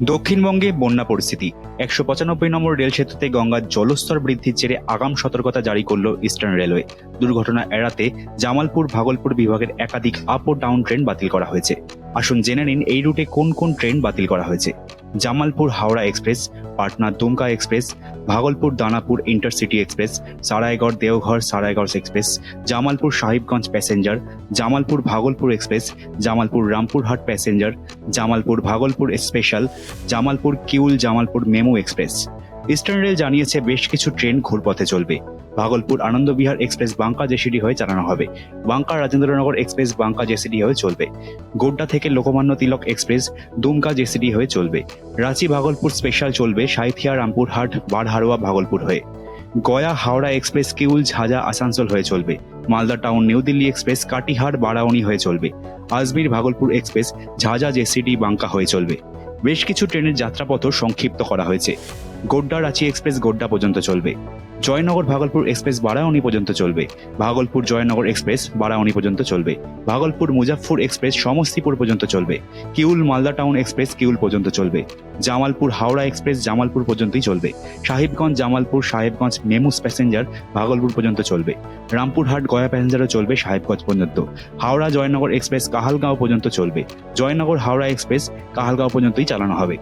দক্ষিণবঙ্গে বন্যা পরিস্থিতি। একশো পঁচানব্বই নম্বর রেল সেতুতে গঙ্গার জলস্তর বৃদ্ধির জেরে আগাম সতর্কতা জারি করল ইস্টার্ন রেলওয়ে। দুর্ঘটনা এড়াতে জামালপুর ভাগলপুর বিভাগের একাধিক আপ ও ডাউন ট্রেন বাতিল করা হয়েছে। আসুন জেনে নিন এই রুটে কোন কোন ট্রেন বাতিল করা হয়েছে। Jamalpur Howrah express, Patna Dumka express, Bhagalpur Danapur intercity express, Saraigarh Deoghar Saraigarh express, Jamalpur Sahibganj passenger, Jamalpur Bhagalpur express, Jamalpur Rampurhat passenger, Jamalpur Bhagalpur special, Jamalpur Kiul Jamalpur MEMU express. Eastern rail জানিয়েছে বেশ কিছু train ঘুরপথে চলবে। Bhagalpur Anand Vihar express Banka J C D হয়ে চালানো হবে। Banka Rajendranagar express Banka JCD হয়ে চলবে। গোড্ডা থেকে লোকমান্য তিলক এক্সপ্রেস দুমকা জেসিডি হয়ে চলবে। রাঁচি ভাগলপুর স্পেশাল চলবে সাঁইথিয়া, রামপুরহাট বারহারোয়া ভাগলপুর হয়ে। গয়া, হাওড়া এক্সপ্রেস, কিউল ঝাজা আসানসোল হয়ে চলবে। Malda town, new Delhi express, Katihar, Barauni হয়ে চলবে। আজমির, ভাগলপুর এক্সপ্রেস ঝাজা জেসিডি বাঙ্কা হয়ে চলবে। বেশ কিছু ট্রেনের যাত্রাপথও সংক্ষিপ্ত করা হয়েছে। গোড্ডা, রাঁচি এক্সপ্রেস গোড্ডা পর্যন্ত চলবে। জয়নগর ভাগলপুর এক্সপ্রেস বারাউনি পর্যন্ত চলবে। ভাগলপুর জয়নগর এক্সপ্রেস বারাউনি পর্যন্ত চলবে। ভাগলপুর মুজাফফর এক্সপ্রেস সমস্তিপুর পর্যন্ত চলবে। কিউল মালদা টাউন এক্সপ্রেস কিউল পর্যন্ত চলবে। জামালপুর হাওড়া এক্সপ্রেস জামালপুর পর্যন্তই চলবে। সাহেবগঞ্জ, জামালপুর, সাহেবগঞ্জ মেমুস প্যাসেঞ্জার ভাগলপুর পর্যন্ত চলবে। রামপুরহাট, গয়া প্যাসেঞ্জারও চলবে সাহেবগঞ্জ পর্যন্ত। হাওড়া জয়নগর এক্সপ্রেস কাহালগাঁও পর্যন্ত চলবে। জয়নগর হাওড়া এক্সপ্রেস কাহালগাঁও পর্যন্তই চালানো হবে।